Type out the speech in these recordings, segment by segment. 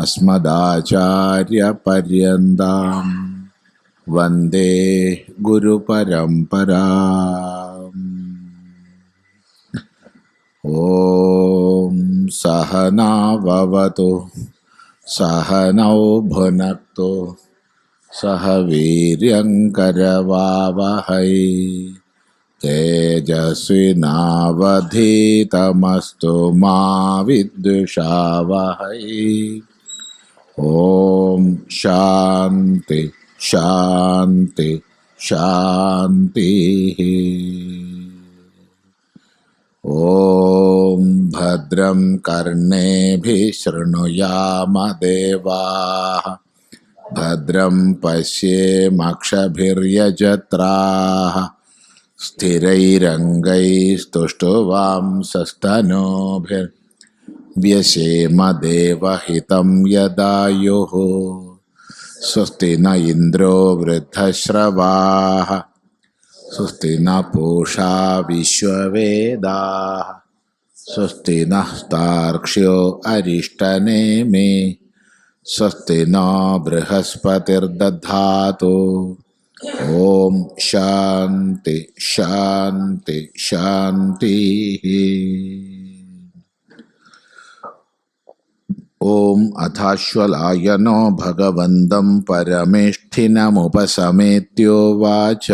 अस्मदाचार्यपर्यन्तां वंदे गुरुपरम्परा। ॐ सहनाववतु सहनौ भुनक्तु सह वीर्यङ्करवावहै। तेजस्विनावधीतमस्तु मा विद्विषावहै ओम शांति शांति शांति ॐ भद्रं कर्णेभिः शृणुयाम भद्रम भद्रं पश्येमक्षभिर्यजत्राः। स्थिरैरङ्गैस्तुष्टुवां सस्तनोभिर् स्थिरैरङ्गैस्तुष्टुवांसस्तनोभिर्व्यसेमदेवहितं यदायुः स्वस्ति न इन्द्रो वृद्धश्रवाः स्वस्ति न पूषा विश्ववेदाः स्वस्ति नः तार्क्ष्यो अरिष्टनेमि स्वस्ति न बृहस्पतिर्दधातु। ॐ शान्ति शान्ति, शान्तिः। ॐ अथाश्वलायनो भगवन्तं परमेष्ठिनमुपसमेत्योवाच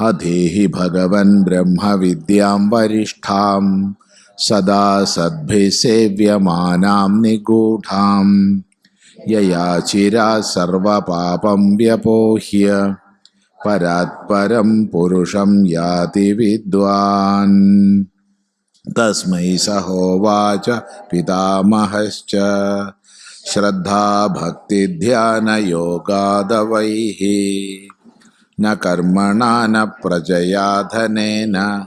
अधीहि भगवन् ब्रह्मविद्यां वरिष्ठां, सदा सद्भिः सेव्यमानां निगूढां। यया सर्वपापं व्यपोह्य, परात्परं पुरुषं याति विद्वान्। तस्मै सहोवाच पितामहश्च। श्रद्धाभक्तिध्यानयोगादवैः। न कर्मणा न प्रजया धनेन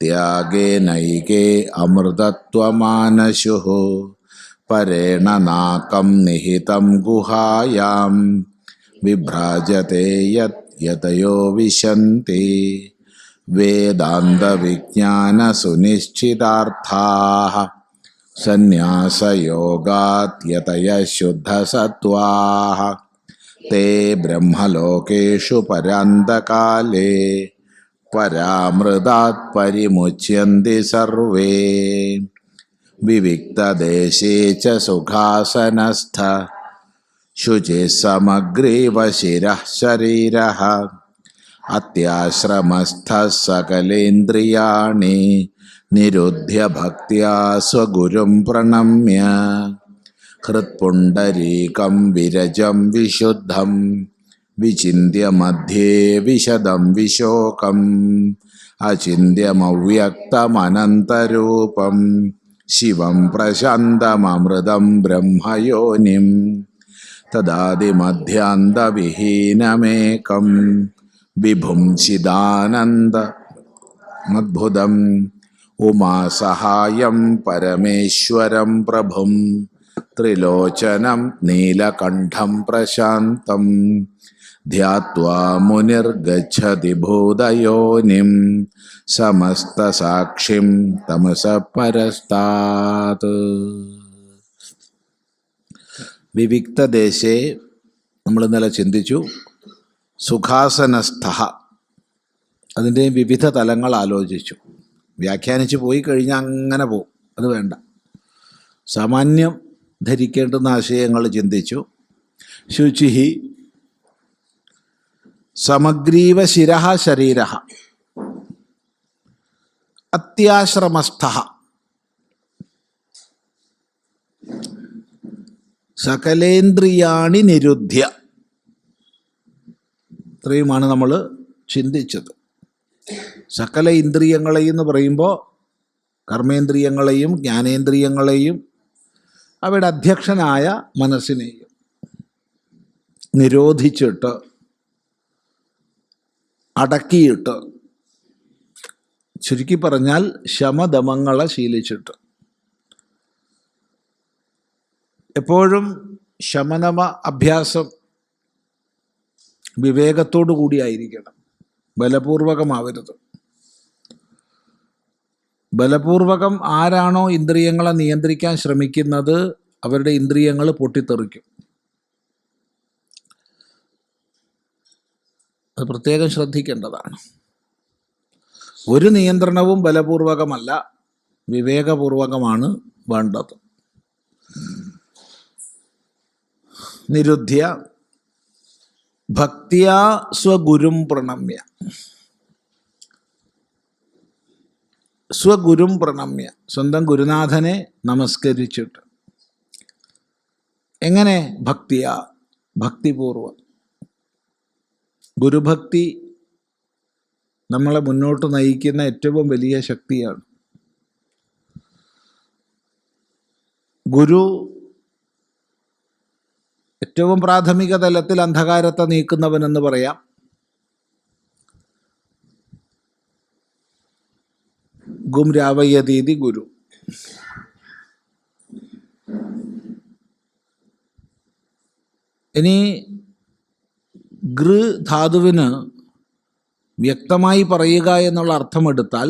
त्यागेनैके अमृतत्वमानशुः। परेण नाकं निहितं गुहायां। विभ्राजते यत् यतयो विशन्ति। वेदान्तविज्ञानसुनिश्चितार्थाः सन्न्यासयोगात् यतयः शुद्धसत्त्वाः ते ब्रह्मलोकेषु परान्तकाले परामृतात् परिमुच्यन्ति सर्वे। विविक्तदेशे च सुखासनस्थ, शुचिः समग्रीव शिरः शरीरः अत्याश्रमस्थः सकलेन्द्रियाणि निरुध्य भक्त्या स्वगुरुं प्रणम्य हृत्पुण्डरीकं विरजं विशुद्धं विचिन्त्य मध्ये विशदं विशोकम् अचिन्त्यमव्यक्तमनन्तरूपं शिवं प्रशान्तममृतं ब्रह्मयोनिं तदादिमध्यान्तविहीनमेकं വിഭുംസിദാനന്ദ. മദ്ഭുതം. ഉമാസഹായം പരമേശ്വരം പ്രഭും. ത്രിലോചനം നീലകണ്ഠം പ്രശാന്തം. ധ്യാത്വാ മുനിർഗതി ഭൂതയോനിം. സമസ്തസാക്ഷിം തമസ പരസ്താത് വിവിക്തദേശേ നമ്മൾ ഇന്നലെ ചിന്തിച്ചു സുഖാസനസ്ഥ അതിന്റെ വിവിധ തലങ്ങൾ ആലോചിച്ചു. വ്യാഖ്യാനിച്ച് പോയി കഴിഞ്ഞാൽ അങ്ങനെ പോകും അത് വേണ്ട. സാമാന്യം ധരിക്കേണ്ടുന്ന ആശയങ്ങൾ ചിന്തിച്ചു. ശുചിഹി. സമഗ്രീവ ശിര ശരീര അത്യാശ്രമസ്ഥ സകലേന്ദ്രിയാണി നിരുദ്ധ്യ. ഇത്രയുമാണ് നമ്മൾ ചിന്തിച്ചത്. സകല ഇന്ദ്രിയങ്ങളെയും എന്ന് പറയുമ്പോൾ കർമ്മേന്ദ്രിയങ്ങളെയും ജ്ഞാനേന്ദ്രിയങ്ങളെയും അവയുടെ അധ്യക്ഷനായ മനസ്സിനെയും നിരോധിച്ചിട്ട് അടക്കിയിട്ട് ചുരുക്കി പറഞ്ഞാൽ ശമദമങ്ങളെ ശീലിച്ചിട്ട്. എപ്പോഴും ശമനമ അഭ്യാസം വിവേകത്തോടു കൂടിയായിരിക്കണം. ബലപൂർവകമാവരുത്. ബലപൂർവകം ആരാണോ ഇന്ദ്രിയങ്ങളെ നിയന്ത്രിക്കാൻ ശ്രമിക്കുന്നത് അവരുടെ ഇന്ദ്രിയങ്ങൾ പൊട്ടിത്തെറിക്കും. അത് പ്രത്യേകം ശ്രദ്ധിക്കേണ്ടതാണ്. ഒരു നിയന്ത്രണവും ബലപൂർവകമല്ല വിവേകപൂർവകമാണ് വേണ്ടത്. നിരുദ്ധ്യ ഭക്തിയാ സ്വഗുരും പ്രണമ്യ. സ്വഗുരും പ്രണമ്യ. സ്വന്തം ഗുരുനാഥനെ നമസ്കരിച്ചിട്ട്. എങ്ങനെ ഭക്തിയ? ഭക്തിപൂർവം. ഗുരുഭക്തി നമ്മളെ മുന്നോട്ട് നയിക്കുന്ന ഏറ്റവും വലിയ ശക്തിയാണ്. ഗുരു ഏറ്റവും പ്രാഥമിക തലത്തിൽ അന്ധകാരത്തെ നീക്കുന്നവനെന്ന് പറയാം. ഗും രാവയ്യതീതി ഗുരു. ഇനി ഗൃ ധാതുവിന് വ്യക്തമായി പറയുക എന്നുള്ള അർത്ഥമെടുത്താൽ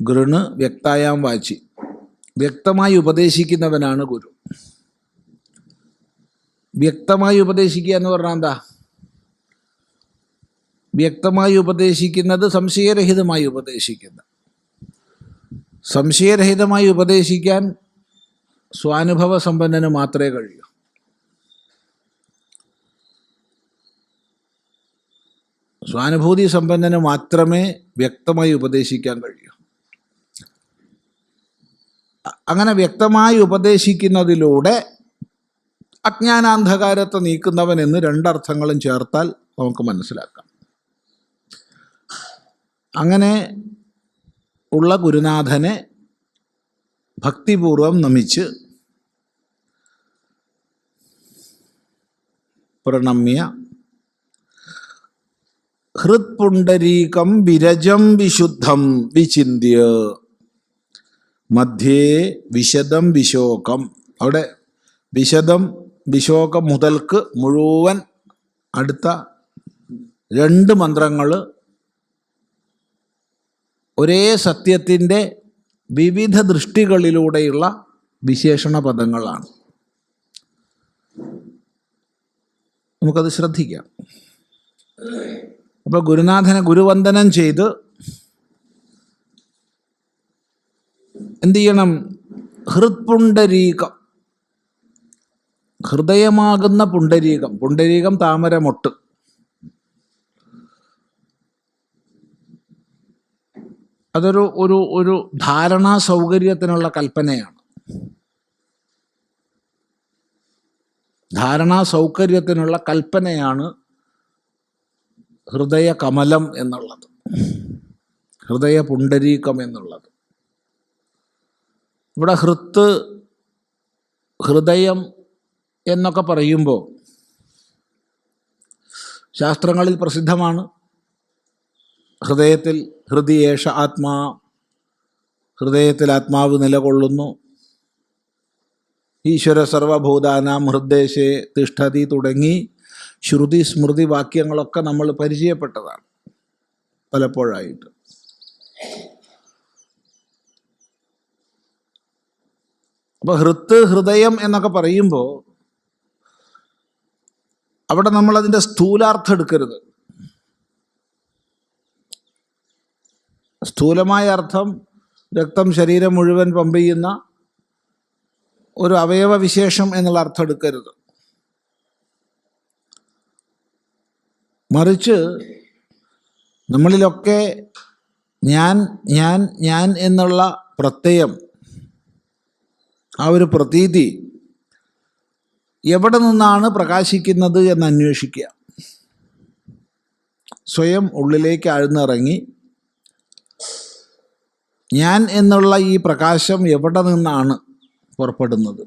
ഗൃണ് വ്യക്തായാം വാച്ചി വ്യക്തമായി ഉപദേശിക്കുന്നവനാണ് ഗുരു. വ്യക്തമായി ഉപദേശിക്കുക എന്ന് പറഞ്ഞാൽ എന്താ? വ്യക്തമായി ഉപദേശിക്കുന്നത് സംശയരഹിതമായി ഉപദേശിക്കുന്ന. സംശയരഹിതമായി ഉപദേശിക്കാൻ സ്വാനുഭവ സമ്പന്നന് മാത്രമേ കഴിയൂ. സ്വാനുഭൂതി സമ്പന്നന് മാത്രമേ വ്യക്തമായി ഉപദേശിക്കാൻ കഴിയൂ. അങ്ങനെ വ്യക്തമായി ഉപദേശിക്കുന്നതിലൂടെ അജ്ഞാനാന്ധകാരത്തെ നീക്കുന്നവൻ എന്ന് രണ്ടർത്ഥങ്ങളും ചേർത്താൽ നമുക്ക് മനസ്സിലാക്കാം. അങ്ങനെ ഉള്ള ഗുരുനാഥനെ ഭക്തിപൂർവം നമിച്ച് പ്രണമ്യ ഹൃത്പുണ്ടരീകം വിരജം വിശുദ്ധം വിചിന്യ മധ്യേ വിശദം വിശോകം. അവിടെ വിശദം വിശോകം മുതൽക്ക് മുഴുവൻ അടുത്ത രണ്ട് മന്ത്രങ്ങൾ ഒരേ സത്യത്തിന്റെ വിവിധ ദൃഷ്ടികളിലൂടെയുള്ള വിശേഷണ പദങ്ങളാണ്. നമുക്കത് ശ്രദ്ധിക്കാം. അപ്പോൾ ഗുരുനാഥനെ ഗുരുവന്ദനം ചെയ്ത് എന്ത് ചെയ്യണം? ഹൃത്പുണ്ടരീകം ഹൃദയമാകുന്ന പുണ്ടരീകം പുണ്ടരീകം താമരമൊട്ട്. അതൊരു ഒരു ഒരു ധാരണാ സൗകര്യത്തിനുള്ള കൽപ്പനയാണ്. ധാരണാ സൗകര്യത്തിനുള്ള കൽപ്പനയാണ് ഹൃദയ കമലം എന്നുള്ളത്. ഹൃദയ പുണ്ടരീകം എന്നുള്ളത്. ഇവിടെ ഹൃത്ത് ഹൃദയം എന്നൊക്കെ പറയുമ്പോൾ ശാസ്ത്രങ്ങളിൽ പ്രസിദ്ധമാണ്. ഹൃദയത്തിൽ ഹൃദയേഷ ആത്മാ ഹൃദയത്തിൽ ആത്മാവ് നിലകൊള്ളുന്നു. ഈശ്വര സർവഭൂതാനാം ഹൃദ്ദേശേ തിഷ്ഠതി തുടങ്ങി ശ്രുതി സ്മൃതി വാക്യങ്ങളൊക്കെ നമ്മൾ പരിചയപ്പെട്ടതാണ് പലപ്പോഴായിട്ട്. അപ്പോൾ ഹൃത്ത് ഹൃദയം എന്നൊക്കെ പറയുമ്പോൾ അവിടെ നമ്മൾ അതിന്റെ സ്ഥൂലാർത്ഥം എടുക്കരുത്. സ്ഥൂലമായ അർത്ഥം രക്തം ശരീരം മുഴുവൻ പമ്പ് ചെയ്യുന്ന ഒരു അവയവ വിശേഷം എന്നുള്ള അർത്ഥം എടുക്കരുത്. മറിച്ച് നമ്മളിലൊക്കെ ഞാൻ ഞാൻ ഞാൻ എന്നുള്ള പ്രത്യയം ആ ഒരു പ്രതീതി എവിടെ നിന്നാണ് പ്രകാശിക്കുന്നത് എന്ന് അന്വേഷിക്കുക. സ്വയം ഉള്ളിലേക്ക് ആഴ്ന്നിറങ്ങി ഞാൻ എന്നുള്ള ഈ പ്രകാശം എവിടെ നിന്നാണ് പുറപ്പെടുന്നത്?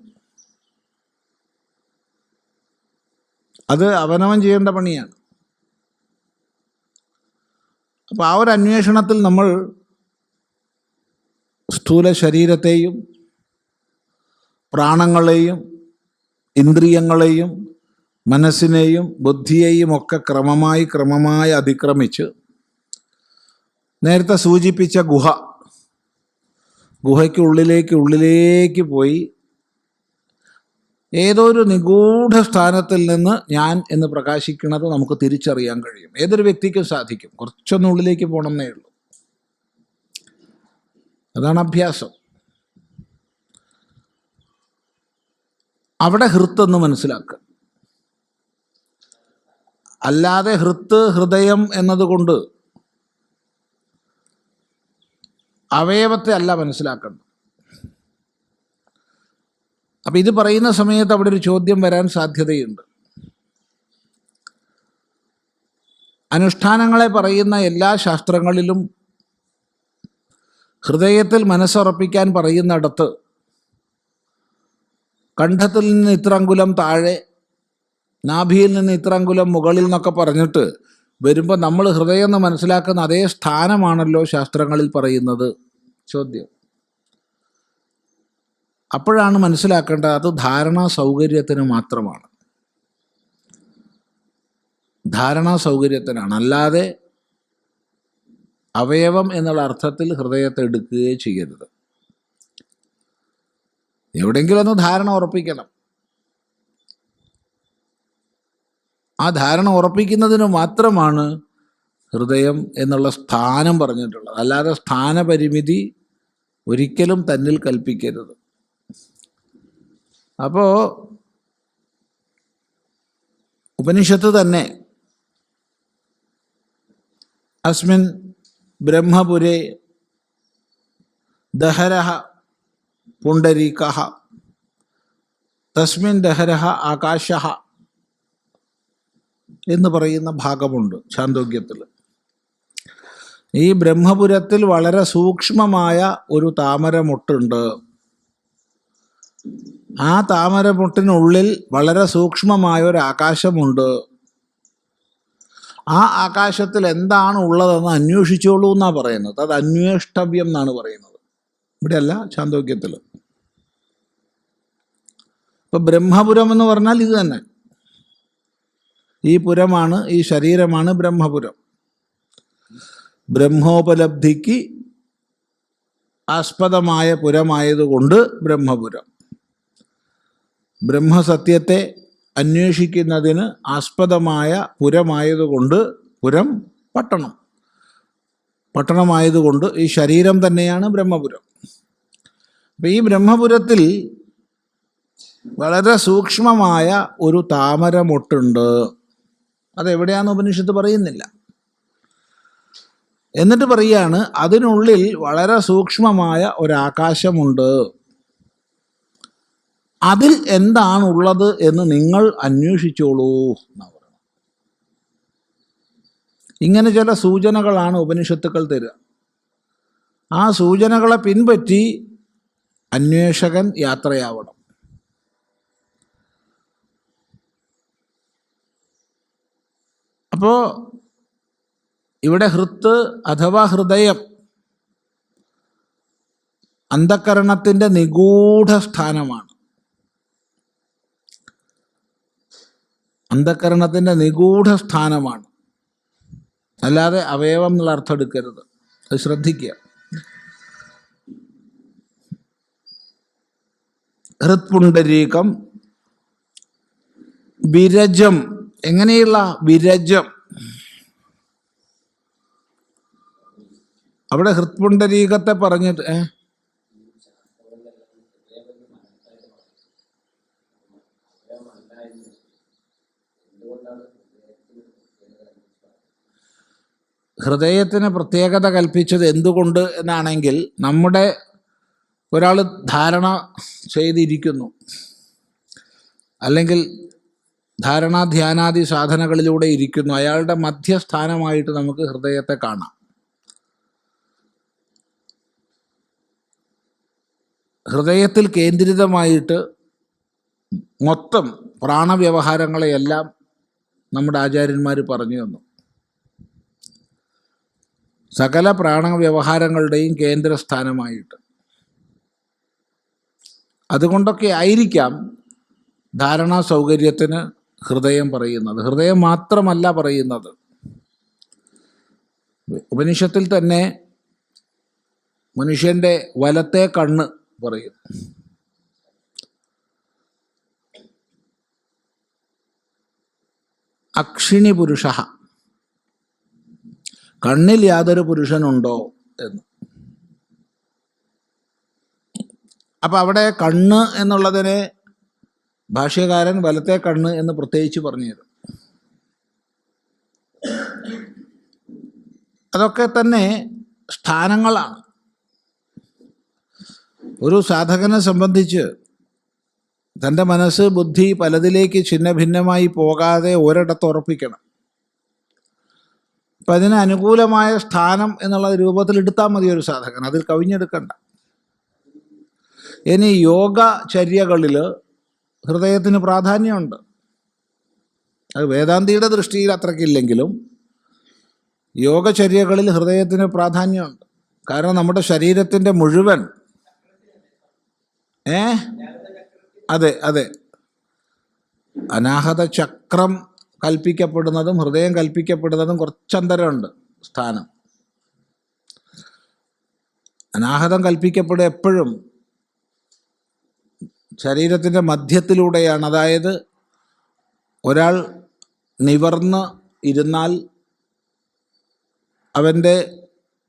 അത് അവനവൻ ചെയ്യേണ്ട പണിയാണ്. അപ്പോൾ ആ ഒരു അന്വേഷണത്തിൽ നമ്മൾ സ്ഥൂല ശരീരത്തെയും പ്രാണങ്ങളെയും ഇന്ദ്രിയങ്ങളെയും മനസ്സിനെയും ബുദ്ധിയെയും ഒക്കെ ക്രമമായി ക്രമമായി അതിക്രമിച്ച് നേരത്തെ സൂചിപ്പിച്ച ഗുഹ ഗുഹയ്ക്കുള്ളിലേക്ക് ഉള്ളിലേക്ക് പോയി ഏതോ ഒരു നിഗൂഢ സ്ഥാനത്തിൽ നിന്ന് ഞാൻ എന്ന് പ്രകാശിക്കുന്നത് നമുക്ക് തിരിച്ചറിയാൻ കഴിയും. ഏതൊരു വ്യക്തിക്കും സാധിക്കും. കുറച്ചൊന്നുള്ളിലേക്ക് പോകണമെന്നേ ഉള്ളൂ. അതാണ് അഭ്യാസം. അവിടെ ഹൃത്തെന്ന് മനസ്സിലാക്കുക. അല്ലാതെ ഹൃത്ത് ഹൃദയം എന്നതുകൊണ്ട് അവയവത്തെ അല്ല മനസ്സിലാക്കേണ്ടത്. അപ്പം ഇത് പറയുന്ന സമയത്ത് അവിടെ ഒരു ചോദ്യം വരാൻ സാധ്യതയുണ്ട്. അനുഷ്ഠാനങ്ങളെ പറയുന്ന എല്ലാ ശാസ്ത്രങ്ങളിലും ഹൃദയത്തിൽ മനസ്സുറപ്പിക്കാൻ പറയുന്നിടത്ത് കണ്ഠത്തിൽ നിന്ന് ഇത്ര അങ്കുലം താഴെ നാഭിയിൽ നിന്ന് ഇത്ര അങ്കുലം മുകളിൽ എന്നൊക്കെ പറഞ്ഞിട്ട് വരുമ്പോൾ നമ്മൾ ഹൃദയം എന്ന് മനസ്സിലാക്കുന്ന അതേ സ്ഥാനമാണല്ലോ ശാസ്ത്രങ്ങളിൽ പറയുന്നത്. ചോദ്യം. അപ്പോഴാണ് മനസ്സിലാക്കേണ്ടത് അത് ധാരണാ സൗകര്യത്തിന് മാത്രമാണ്. ധാരണാ സൗകര്യത്തിനാണ്. അല്ലാതെ അവയവം എന്നുള്ള അർത്ഥത്തിൽ ഹൃദയത്തെ എടുക്കുകയേ ചെയ്യരുത്. എവിടെയെങ്കിലും ഒന്ന് ധാരണ ഉറപ്പിക്കണം. ആ ധാരണ ഉറപ്പിക്കുന്നതിന് മാത്രമാണ് ഹൃദയം എന്നുള്ള സ്ഥാനം പറഞ്ഞിട്ടുള്ളത്. അല്ലാതെ സ്ഥാനപരിമിതി ഒരിക്കലും തന്നിൽ കൽപ്പിക്കരുത്. അപ്പോൾ ഉപനിഷത്ത് തന്നെ അസ്മിൻ ബ്രഹ്മപുരേ ദഹരഹ പുണ്ടരീക തസ്മിൻ ദഹരഹ ആകാശ എന്ന് പറയുന്ന ഭാഗമുണ്ട് ചാന്തോഗ്യത്തിൽ ഈ ബ്രഹ്മപുരത്തിൽ വളരെ സൂക്ഷ്മമായ ഒരു താമരമുട്ടുണ്ട്. ആ താമരമുട്ടിനുള്ളിൽ വളരെ സൂക്ഷ്മമായ ഒരു ആകാശമുണ്ട്. ആ ആകാശത്തിൽ എന്താണ് ഉള്ളതെന്ന് അന്വേഷിച്ചോളൂ എന്നാണ് പറയുന്നത്. അത് അന്വേഷ്ടവ്യം എന്നാണ് പറയുന്നത്. ഇവിടെയല്ല ചാന്തോക്യത്തിൽ. അപ്പോൾ ബ്രഹ്മപുരം എന്ന് പറഞ്ഞാൽ ഇത് തന്നെ. ഈ പുരമാണ് ഈ ശരീരമാണ് ബ്രഹ്മപുരം. ബ്രഹ്മോപലബ്ധിക്ക് ആസ്പദമായ പുരമായതുകൊണ്ട് ബ്രഹ്മപുരം. ബ്രഹ്മസത്യത്തെ അന്വേഷിക്കുന്നതിന് ആസ്പദമായ പുരമായതുകൊണ്ട് പുരം പട്ടണം. പട്ടണമായതുകൊണ്ട് ഈ ശരീരം തന്നെയാണ് ബ്രഹ്മപുരം. അപ്പം ഈ ബ്രഹ്മപുരത്തിൽ വളരെ സൂക്ഷ്മമായ ഒരു താമരമൊട്ടുണ്ട്. അതെവിടെയാണെന്ന് ഉപനിഷത്ത് പറയുന്നില്ല. എന്നിട്ട് പറയാണ് അതിനുള്ളിൽ വളരെ സൂക്ഷ്മമായ ഒരാകാശമുണ്ട്. അതിൽ എന്താണുള്ളത് എന്ന് നിങ്ങൾ അന്വേഷിച്ചോളൂ എന്നാണ് ഇങ്ങനെ ചില സൂചനകളാണ് ഉപനിഷത്തുക്കൾ തരിക. ആ സൂചനകളെ പിൻപറ്റി അന്വേഷകൻ യാത്രയാവണം. അപ്പോൾ ഇവിടെ ഹൃത്ത് അഥവാ ഹൃദയം അന്ധകരണത്തിന്റെ നിഗൂഢ സ്ഥാനമാണ്. അന്ധകരണത്തിന്റെ നിഗൂഢ സ്ഥാനമാണ്. അല്ലാതെ അവയവം എന്നുള്ള അർത്ഥം എടുക്കരുത്. അത് ശ്രദ്ധിക്കുക. ഹൃത്പുണ്ടരീകം വിരജം. എങ്ങനെയുള്ള വിരജം? അവിടെ ഹൃത്പുണ്ടരീകത്തെ പറഞ്ഞിട്ട് ഏ? ഹൃദയത്തിന് പ്രത്യേകത കൽപ്പിച്ചത് എന്തുകൊണ്ട് എന്നാണെങ്കിൽ നമ്മുടെ ഒരാൾ ധാരണ ചെയ്തിരിക്കുന്നു. അല്ലെങ്കിൽ ധാരണ ധ്യാനാദി സാധനകളിലൂടെ ഇരിക്കുന്നു. അയാളുടെ മധ്യസ്ഥാനമായിട്ട് നമുക്ക് ഹൃദയത്തെ കാണാം. ഹൃദയത്തിൽ കേന്ദ്രിതമായിട്ട് മൊത്തം പ്രാണവ്യവഹാരങ്ങളെയെല്ലാം നമ്മുടെ ആചാര്യന്മാർ പറഞ്ഞു തന്നു. സകല പ്രാണവ്യവഹാരങ്ങളുടെയും കേന്ദ്രസ്ഥാനമായിട്ട്. അതുകൊണ്ടൊക്കെ ആയിരിക്കാം ധാരണാ സൗകര്യത്തിന് ഹൃദയം പറയുന്നത്. ഹൃദയം മാത്രമല്ല പറയുന്നത്. ഉപനിഷത്തിൽ തന്നെ മനുഷ്യന്റെ വലത്തെ കണ്ണ് പറയും. അക്ഷിണി പുരുഷ. കണ്ണിൽ യാതൊരു പുരുഷനുണ്ടോ എന്ന്. അപ്പം അവിടെ കണ്ണ് എന്നുള്ളതിനെ ഭാഷ്യകാരൻ വലത്തെ കണ്ണ് എന്ന് പ്രത്യേകിച്ച് പറഞ്ഞത് അതൊക്കെ തന്നെ സ്ഥാനങ്ങളാണ്. ഒരു സാധകനെ സംബന്ധിച്ച് തന്റെ മനസ്സ് ബുദ്ധി പലതിലേക്ക് ഛിന്ന ഭിന്നമായി പോകാതെ ഒരിടത്ത് ഉറപ്പിക്കണം. അപ്പം അതിന് അനുകൂലമായ സ്ഥാനം എന്നുള്ള രൂപത്തിൽ എടുത്താൽ മതി ഒരു സാധകൻ. അതിൽ കവിഞ്ഞെടുക്കണ്ട. ഇനി യോഗചര്യകളിൽ ഹൃദയത്തിന് പ്രാധാന്യമുണ്ട്. അത് വേദാന്തിയുടെ ദൃഷ്ടിയിൽ അത്രയ്ക്കില്ലെങ്കിലും യോഗചര്യകളിൽ ഹൃദയത്തിന് പ്രാധാന്യമുണ്ട്. കാരണം നമ്മുടെ ശരീരത്തിന്റെ മുഴുവൻ ഏ? അതെ അതെ. അനാഹത ചക്രം കൽപ്പിക്കപ്പെടുന്നതും ഹൃദയം കൽപ്പിക്കപ്പെടുന്നതും കുറച്ചന്തരമുണ്ട് സ്ഥാനം. അനാഹതം കൽപ്പിക്കപ്പെടും എപ്പോഴും. ശരീരത്തിന്റെ മധ്യത്തിലൂടെയാണ്. അതായത് ഒരാൾ നിവർന്ന് ഇരുന്നാൽ അവന്റെ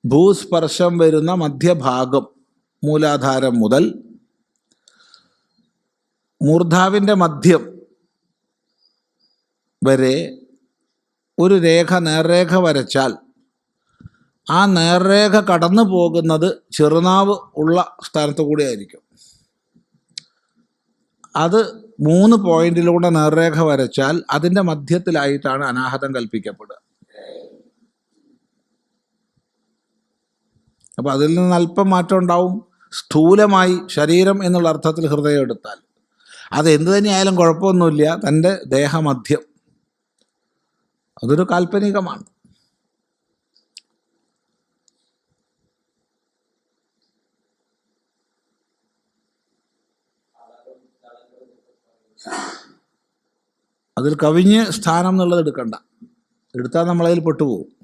ഭൂസ്പർശം വരുന്ന മധ്യഭാഗം മൂലാധാരം മുതൽ മൂർധാവിന്റെ മധ്യം വരെ ഒരു രേഖ നേർരേഖ വരച്ചാൽ ആ നേർരേഖ കടന്നു പോകുന്നത് ചെറുനാവ് ഉള്ള സ്ഥാനത്ത് കൂടി ആയിരിക്കും അത് മൂന്ന് പോയിന്റിലൂടെ നേർരേഖ വരച്ചാൽ അതിന്റെ മധ്യത്തിലായിട്ടാണ് അനാഹതം കൽപ്പിക്കപ്പെടുക. അപ്പോൾ അതിൽ നിന്ന് അല്പം മാറ്റം ഉണ്ടാവും. സ്ഥൂലമായി ശരീരം എന്നുള്ള അർത്ഥത്തിൽ ഹൃദയം എടുത്താൽ. അത് എന്ത് തന്നെയായാലും കുഴപ്പമൊന്നുമില്ല. തന്റെ ദേഹമധ്യം. അതൊരു കാൽപ്പനികമാണ്. അതിൽ കവിഞ്ഞ് സ്ഥാനം എന്നുള്ളത് എടുക്കണ്ട. എടുത്താൽ നമ്മളതിൽ പെട്ടുപോകും.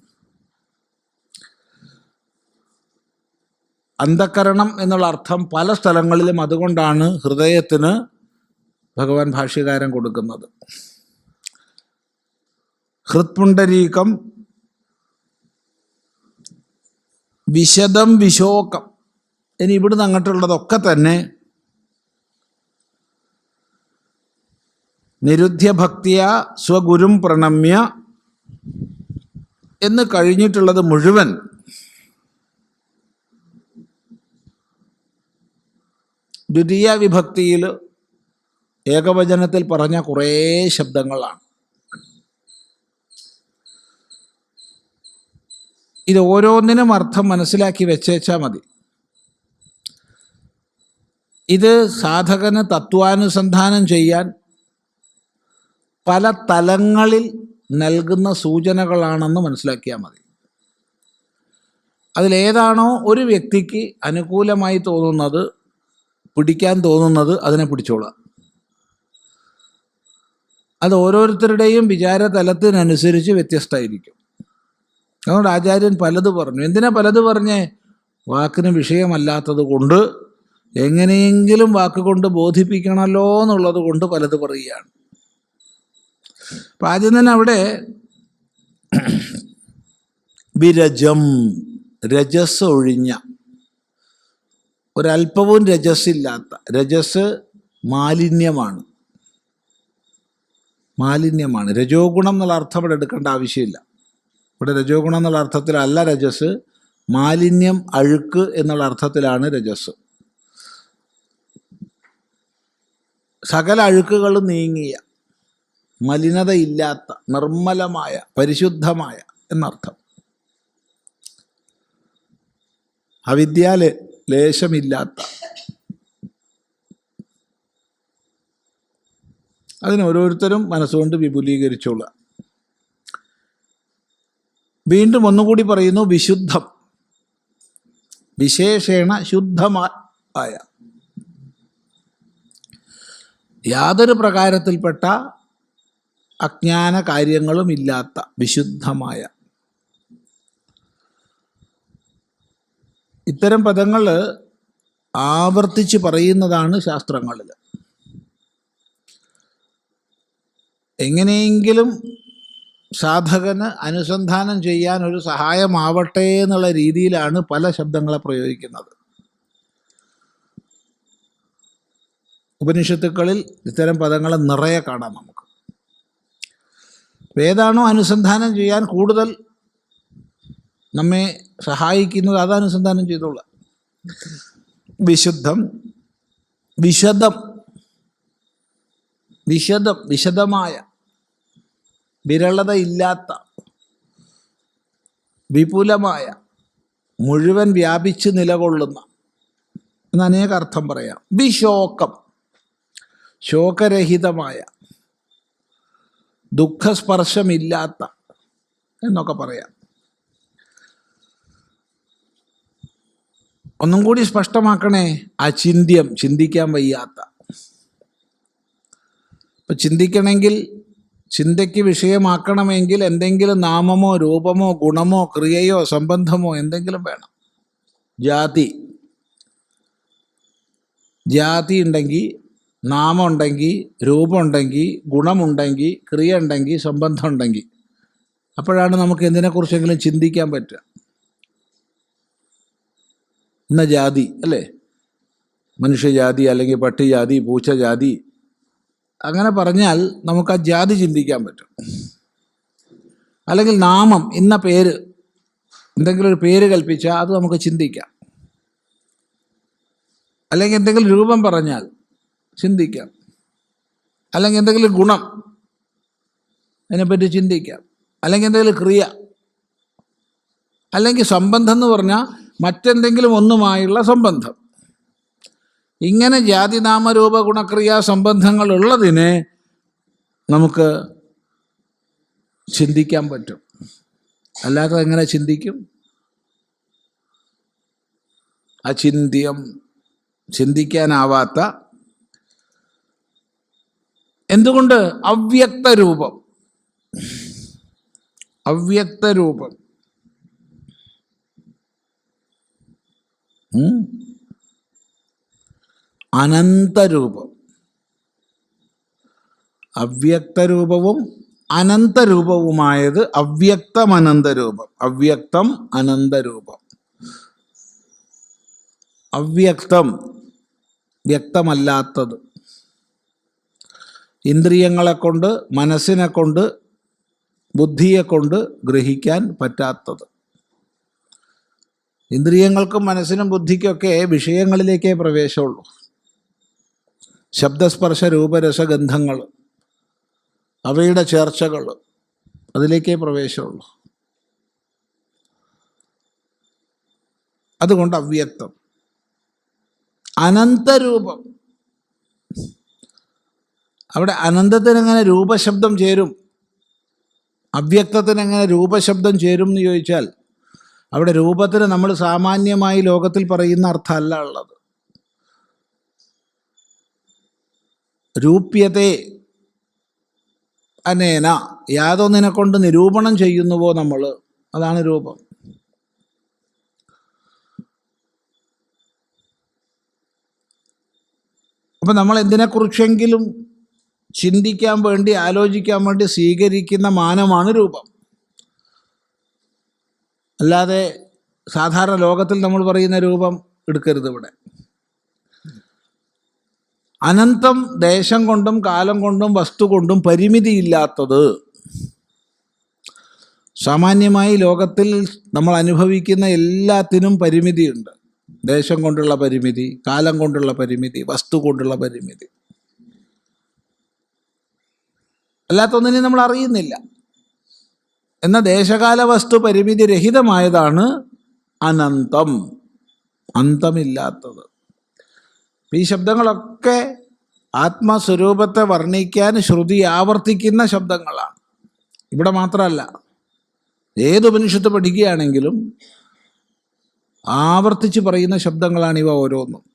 അന്ധക്കരണം എന്നുള്ള അർത്ഥം പല സ്ഥലങ്ങളിലും അതുകൊണ്ടാണ് ഹൃദയത്തിന് ഭഗവാൻ ഭാഷ്യകാരൻ കൊടുക്കുന്നത്. ഹൃത്പുണ്ടരീകം വിശദം വിശോകം ഇനി ഇവിടുന്ന് അങ്ങോട്ടുള്ളതൊക്കെ തന്നെ നിരുദ്ധ്യ ഭക്തിയ സ്വഗുരും പ്രണമ്യ എന്ന് കഴിഞ്ഞിട്ടുള്ളത് മുഴുവൻ ദ്വിതീയ വിഭക്തിയിൽ ഏകവചനത്തിൽ പറഞ്ഞ കുറേ ശബ്ദങ്ങളാണ്. ഇത് ഓരോന്നിനും അർത്ഥം മനസ്സിലാക്കി വെച്ചേച്ചാൽ മതി. ഇത് സാധകന് തത്വാനുസന്ധാനം ചെയ്യാൻ പല തലങ്ങളിൽ നൽകുന്ന സൂചനകളാണെന്ന് മനസ്സിലാക്കിയാൽ മതി. അതിലേതാണോ ഒരു വ്യക്തിക്ക് അനുകൂലമായി തോന്നുന്നത് പിടിക്കാൻ തോന്നുന്നത് അതിനെ പിടിച്ചോളുക. അത് ഓരോരുത്തരുടെയും വിചാരതലത്തിനനുസരിച്ച് വ്യത്യസ്തമായിരിക്കും. അതുകൊണ്ട് ആചാര്യൻ പലത് പറഞ്ഞു. എന്തിനാ പലത് പറഞ്ഞേ? വാക്കിന് വിഷയമല്ലാത്തത് കൊണ്ട് എങ്ങനെയെങ്കിലും വാക്കുകൊണ്ട് ബോധിപ്പിക്കണമല്ലോ എന്നുള്ളത് കൊണ്ട് പലത് പറയുകയാണ്. അപ്പം ആദ്യം തന്നെ അവിടെ വിരജം രജസ് ഒഴിഞ്ഞ ഒരല്പവും രജസ്സില്ലാത്ത രജസ് മാലിന്യമാണ്. മാലിന്യമാണ്. രജോ ഗുണം എന്നുള്ള അർത്ഥം ഇവിടെ എടുക്കേണ്ട ആവശ്യമില്ല. ഇവിടെ രജോ ഗുണം എന്നുള്ള അർത്ഥത്തിലല്ല രജസ് മാലിന്യം അഴുക്ക് എന്നുള്ള അർത്ഥത്തിലാണ് രജസ്. സകല അഴുക്കുകളും നീങ്ങിയ മലിനതയില്ലാത്ത നിർമ്മലമായ പരിശുദ്ധമായ എന്നർത്ഥം. അവിദ്യാൽ ലേശമില്ലാത്ത. അതിന് ഓരോരുത്തരും മനസ്സുകൊണ്ട് വിപുലീകരിച്ചോളുക. വീണ്ടും ഒന്നുകൂടി പറയുന്നു വിശുദ്ധം. വിശേഷേണ ശുദ്ധമായ യാതൊരു പ്രകാരത്തിൽപ്പെട്ട അജ്ഞാന കാര്യങ്ങളും ഇല്ലാത്ത വിശുദ്ധമായ. ഇത്തരം പദങ്ങൾ ആവർത്തിച്ച് പറയുന്നതാണ് ശാസ്ത്രങ്ങളിൽ. എങ്ങനെയെങ്കിലും സാധകന് അനുസന്ധാനം ചെയ്യാൻ ഒരു സഹായമാവട്ടെ എന്നുള്ള രീതിയിലാണ് പല ശബ്ദങ്ങളെ പ്രയോഗിക്കുന്നത്. ഉപനിഷത്തുക്കളിൽ ഇത്തരം പദങ്ങളെ നിറയെ കാണാം നമുക്ക്. ഏതാണോ അനുസന്ധാനം ചെയ്യാൻ കൂടുതൽ നമ്മെ സഹായിക്കുന്നത്? അത് അനുസന്ധാനം ചെയ്തോളാം. വിശുദ്ധം വിശദം വിശദം വിശദമായ വിരളതയില്ലാത്ത വിപുലമായ മുഴുവൻ വ്യാപിച്ച് നിലകൊള്ളുന്ന എന്ന് അനേക അർത്ഥം പറയാം. വിശോകം ശോകരഹിതമായ ദുഃഖസ്പർശമില്ലാത്ത എന്നൊക്കെ പറയാം. ഒന്നും കൂടി സ്പഷ്ടമാക്കണേ അചിന്യം ചിന്തിക്കാൻ വയ്യാത്ത. ഇപ്പം ചിന്തിക്കണമെങ്കിൽ ചിന്തയ്ക്ക് വിഷയമാക്കണമെങ്കിൽ എന്തെങ്കിലും നാമമോ രൂപമോ ഗുണമോ ക്രിയയോ സംബന്ധമോ എന്തെങ്കിലും വേണം. ജാതി. ജാതി ഉണ്ടെങ്കിൽ നാമം ഉണ്ടെങ്കിൽ രൂപമുണ്ടെങ്കിൽ ഗുണമുണ്ടെങ്കിൽ ക്രിയ ഉണ്ടെങ്കിൽ സംബന്ധം ഉണ്ടെങ്കിൽ അപ്പോഴാണ് നമുക്ക് എന്തിനെക്കുറിച്ചെങ്കിലും ചിന്തിക്കാൻ പറ്റുക. ഇന്ന ജാതി അല്ലേ? മനുഷ്യജാതി അല്ലെങ്കിൽ പട്ടിജാതി പൂച്ചജാതി അങ്ങനെ പറഞ്ഞാൽ നമുക്ക് ആ ജാതി ചിന്തിക്കാൻ പറ്റും. അല്ലെങ്കിൽ നാമം ഇന്ന പേര് എന്തെങ്കിലും ഒരു പേര് കൽപ്പിച്ചാൽ അത് നമുക്ക് ചിന്തിക്കാം. അല്ലെങ്കിൽ എന്തെങ്കിലും രൂപം പറഞ്ഞാൽ ചിന്തിക്കാം. അല്ലെങ്കിൽ എന്തെങ്കിലും ഗുണം അതിനെപ്പറ്റി ചിന്തിക്കാം. അല്ലെങ്കിൽ എന്തെങ്കിലും ക്രിയ. അല്ലെങ്കിൽ സംബന്ധം എന്ന് പറഞ്ഞാൽ മറ്റെന്തെങ്കിലും ഒന്നുമായുള്ള സംബന്ധം. ഇങ്ങനെ ജാതി നാമരൂപ ഗുണക്രിയാ സംബന്ധങ്ങൾ ഉള്ളതിനെ നമുക്ക് ചിന്തിക്കാൻ പറ്റും. അല്ലാതെ എങ്ങനെ ചിന്തിക്കും? അചിന്ത്യം ചിന്തിക്കാനാവാത്ത എന്തുകൊണ്ട്? അവ്യക്ത രൂപം. അവ്യക്ത രൂപം. ഉം. അനന്തരൂപം അവ്യക്തരൂപവും അനന്തരൂപവുമായത് അവ്യക്തം അനന്തരൂപം അവ്യക്തം അനന്തരൂപം അവ്യക്തം വ്യക്തമല്ലാത്തത്. ഇന്ദ്രിയങ്ങളെ കൊണ്ട് മനസ്സിനെ കൊണ്ട് ബുദ്ധിയെ കൊണ്ട് ഗ്രഹിക്കാൻ പറ്റാത്തത്. ഇന്ദ്രിയങ്ങൾക്കും മനസ്സിനും ബുദ്ധിക്കൊക്കെ വിഷയങ്ങളിലേക്കേ പ്രവേശമുള്ളൂ. ശബ്ദസ്പർശ രൂപരസഗന്ധങ്ങൾ അവയുടെ ചേർച്ചകൾ അതിലേക്കേ പ്രവേശമുള്ളൂ. അതുകൊണ്ട് അവ്യക്തം. അനന്തരൂപം. അവിടെ അനന്തത്തിന് എങ്ങനെ രൂപശബ്ദം ചേരും? അവ്യക്തത്തിന് എങ്ങനെ രൂപശബ്ദം ചേരും എന്ന് ചോദിച്ചാൽ അവിടെ രൂപത്തിന് നമ്മൾ സാമാന്യമായി ലോകത്തിൽ പറയുന്ന അർത്ഥമല്ല ഉള്ളത്. രൂപ്യത്തെ അനേന യാതൊന്നിനെ കൊണ്ട് നിരൂപണം ചെയ്യുന്നുവോ നമ്മൾ? അതാണ് രൂപം. അപ്പം നമ്മൾ എന്തിനെക്കുറിച്ചെങ്കിലും ചിന്തിക്കാൻ വേണ്ടി ആലോചിക്കാൻ വേണ്ടി സ്വീകരിക്കുന്ന മാനമാണ് രൂപം. അല്ലാതെ സാധാരണ ലോകത്തിൽ നമ്മൾ പറയുന്ന രൂപം എടുക്കരുത് ഇവിടെ. അനന്തം ദേശം കൊണ്ടും കാലം കൊണ്ടും വസ്തു കൊണ്ടും പരിമിതിയില്ലാത്തത് സാമാന്യമായി ലോകത്തിൽ നമ്മൾ അനുഭവിക്കുന്ന എല്ലാത്തിനും പരിമിതിയുണ്ട്. ദേശം കൊണ്ടുള്ള പരിമിതി കാലം കൊണ്ടുള്ള പരിമിതി വസ്തു കൊണ്ടുള്ള പരിമിതി. അല്ലാത്തൊന്നിനെ നമ്മൾ അറിയുന്നില്ല. എന്ന ദേശകാല വസ്തു പരിമിതി രഹിതമായതാണ് അനന്തം. അന്തമില്ലാത്തത്. ഈ ശബ്ദങ്ങളൊക്കെ ആത്മസ്വരൂപത്തെ വർണിക്കാൻ ശ്രുതി ആവർത്തിക്കുന്ന ശബ്ദങ്ങളാണ്. ഇവിടെ മാത്രമല്ല ഏത് ഉപനിഷത്ത് പഠിക്കുകയാണെങ്കിലും ആവർത്തിച്ച് പറയുന്ന ശബ്ദങ്ങളാണ് ഇവ ഓരോന്നും.